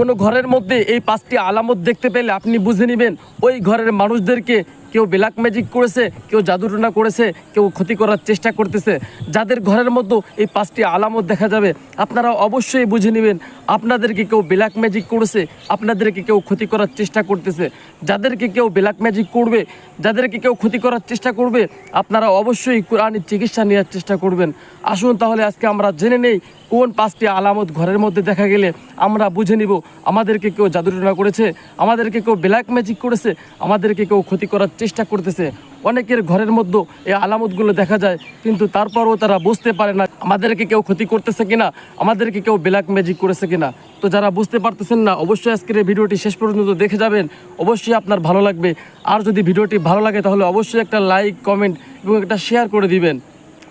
কোনো ঘরের মধ্যে এই পাঁচটি আলামত দেখতে পেলে আপনি বুঝে নেবেন ওই ঘরের মানুষদেরকে কেউ ব্ল্যাক ম্যাজিক করেছে, কেউ জাদুটনা করেছে, কেউ ক্ষতি করার চেষ্টা করতেছে। যাদের ঘরের মধ্যে এই পাঁচটি আলামত দেখা যাবে, আপনারা অবশ্যই বুঝে নেবেন, আপনাদেরকে কেউ ব্ল্যাক ম্যাজিক করেছে, আপনাদেরকে কেউ ক্ষতি করার চেষ্টা করতেছে। যাদেরকে কেউ ব্ল্যাক ম্যাজিক করবে, যাদেরকে কেউ ক্ষতি করার চেষ্টা করবে, আপনারা অবশ্যই কোরআনের চিকিৎসা নেওয়ার চেষ্টা করবেন। আসুন তাহলে আজকে আমরা জেনে নেই, কোন পাঁচটি আলামত ঘরের মধ্যে দেখা গেলে আমরা বুঝে নিব, আমাদেরকে কেউ জাদুটনা করেছে, আমাদেরকে কেউ ব্ল্যাক ম্যাজিক করেছে, আমাদেরকে কেউ ক্ষতি করার চেষ্টা করতেছে। অনেকের ঘরের মধ্যে এই আলামতগুলো দেখা যায়, কিন্তু তারপরও তারা বুঝতে পারে না আমাদেরকে কেউ ক্ষতি করতেছে কিনা, আমাদেরকে কেউ ব্ল্যাক ম্যাজিক করেছে কিনা। তো যারা বুঝতে পারতেছেন না, অবশ্যই আজকের এই ভিডিওটি শেষ পর্যন্ত দেখে যাবেন। অবশ্যই আপনার ভালো লাগবে। আর যদি ভিডিওটি ভালো লাগে, তাহলে অবশ্যই একটা লাইক কমেন্ট এবং একটা শেয়ার করে দিবেন।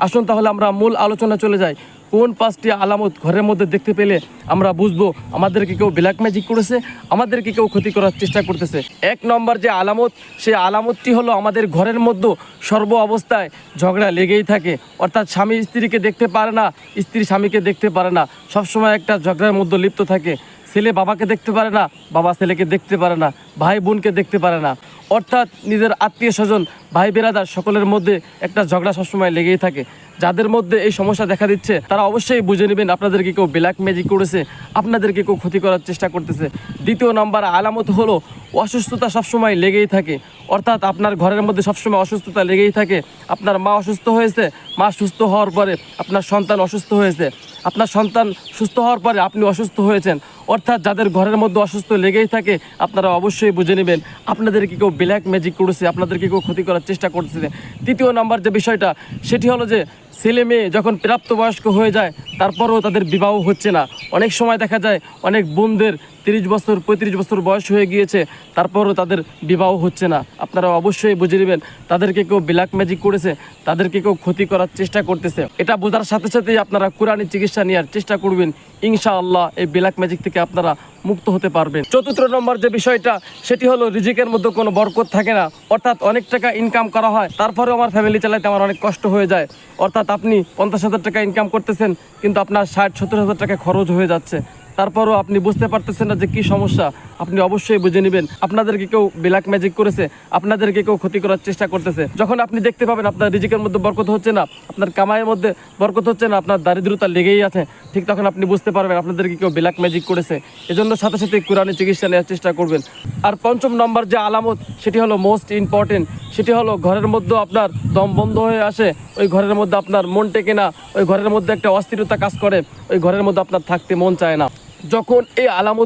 আসুন তাহলে আমরা মূল আলোচনা চলে যাই। কোন পাঁচটি আলামত ঘরের মধ্যে দেখতে পেলে আমরা বুঝব আমাদেরকে কেউ ব্ল্যাক ম্যাজিক করেছে, আমাদেরকে কেউ ক্ষতি করার চেষ্টা করতেছে। এক নম্বর যে আলামত, সেই আলামতটি হলো আমাদের ঘরের মধ্যে সর্ব অবস্থায় ঝগড়া লেগেই থাকে। অর্থাৎ স্বামী স্ত্রীকে দেখতে পারে না, স্ত্রী স্বামীকে দেখতে পারে না। সবসময় একটা ঝগড়ার মধ্যে লিপ্ত থাকে। ছেলে বাবাকে দেখতে পারে না, বাবা ছেলেকে দেখতে পারে না, ভাই বোনকে দেখতে পারে না। অর্থাৎ নিজের আত্মীয় স্বজন ভাই বেরাদার সকলের মধ্যে একটা ঝগড়া সবসময় লেগেই থাকে। যাদের মধ্যে এই সমস্যা দেখা দিচ্ছে, তারা অবশ্যই বুঝে নেবেন আপনাদেরকে কেউ ব্ল্যাক ম্যাজিক করেছে, আপনাদেরকে কেউ ক্ষতি করার চেষ্টা করতেছে। দ্বিতীয় নম্বর, আলামত হলো অসুস্থতা সবসময় লেগেই থাকে। অর্থাৎ আপনার ঘরের মধ্যে সবসময় অসুস্থতা লেগেই থাকে। আপনার মা অসুস্থ হয়েছে, মা সুস্থ হওয়ার পরে আপনার সন্তান অসুস্থ হয়েছে। আপনার সন্তান সুস্থ হওয়ার পরে আপনি অসুস্থ হয়েছেন। অর্থাৎ যাদের ঘরের মধ্যে অসুস্থ লেগেই থাকে, আপনারা অবশ্যই বুঝে নেবেন, আপনাদেরকে কেউ ব্ল্যাক ম্যাজিক করেছে, আপনাদেরকে কেউ ক্ষতি করার চেষ্টা করতেছে। তৃতীয় নাম্বার যে বিষয়টা, সেটি হলো যে ছেলে মেয়ে যখন প্রাপ্তবয়স্ক হয়ে যায় তারপরেও তাদের বিবাহ হচ্ছে না। অনেক সময় দেখা যায় অনেক বোনদের তিরিশ বছর, পঁয়ত্রিশ বছর বয়স হয়ে গিয়েছে, তারপরও তাদের বিবাহ হচ্ছে না। আপনারা অবশ্যই বুঝে নেবেন, তাদেরকে কেউ ব্ল্যাক ম্যাজিক করেছে, তাদেরকে কেউ ক্ষতি করার চেষ্টা করতেছে। এটা বোঝার সাথে সাথেই আপনারা কোরআনি চিকিৎসা নেওয়ার চেষ্টা করবেন। ইনশাআল্লাহ এই ব্ল্যাক ম্যাজিক থেকে আপনারা মুক্ত হতে পারবেন। চতুর্থ নম্বর যে বিষয়টা, সেটি হলো রিজিকের মধ্যে কোনো বরকত থাকে না। অর্থাৎ অনেক টাকা ইনকাম করা হয়, তারপরেও আমার ফ্যামিলি চালাতে আমার অনেক কষ্ট হয়ে যায়। অর্থাৎ আপনি পঞ্চাশ হাজার টাকা ইনকাম করতেছেন কিন্তু আপনার ষাট, সত্তর হাজার টাকা খরচ হয়ে যাচ্ছে। তারপরও আপনি বুঝতে পারতেছেন না যে কি সমস্যা। আপনি অবশ্যই বুঝে নেবেন, আপনাদেরকে কেউ ব্ল্যাক ম্যাজিক করেছে, আপনাদেরকে কেউ ক্ষতি করার চেষ্টা করতেছে। যখন আপনি দেখতে পাবেন আপনার রিজিকের মধ্যে বরকত হচ্ছে না, আপনার কামাইয়ের মধ্যে বরকত হচ্ছে না, আপনার দারিদ্রতা লেগেই আছে, ঠিক তখন আপনি বুঝতে পারবেন আপনাদেরকে কেউ ব্ল্যাক ম্যাজিক করেছে। এজন্য সাথে সাথে কোরআনের চিকিৎসা নেওয়ার চেষ্টা করবেন। আর পঞ্চম নম্বর যে আলামত, সেটি হলো মোস্ট ইম্পর্টেন্ট সেটি হলো ঘরের মধ্যে আপনার দম বন্ধ হয়ে আসে, ওই ঘরের মধ্যে আপনার মন টেকে না, ওই ঘরের মধ্যে একটা অস্থিরতা কাজ করে, ওই ঘরের মধ্যে আপনার থাকতে মন চায় না। যখন এই আলামত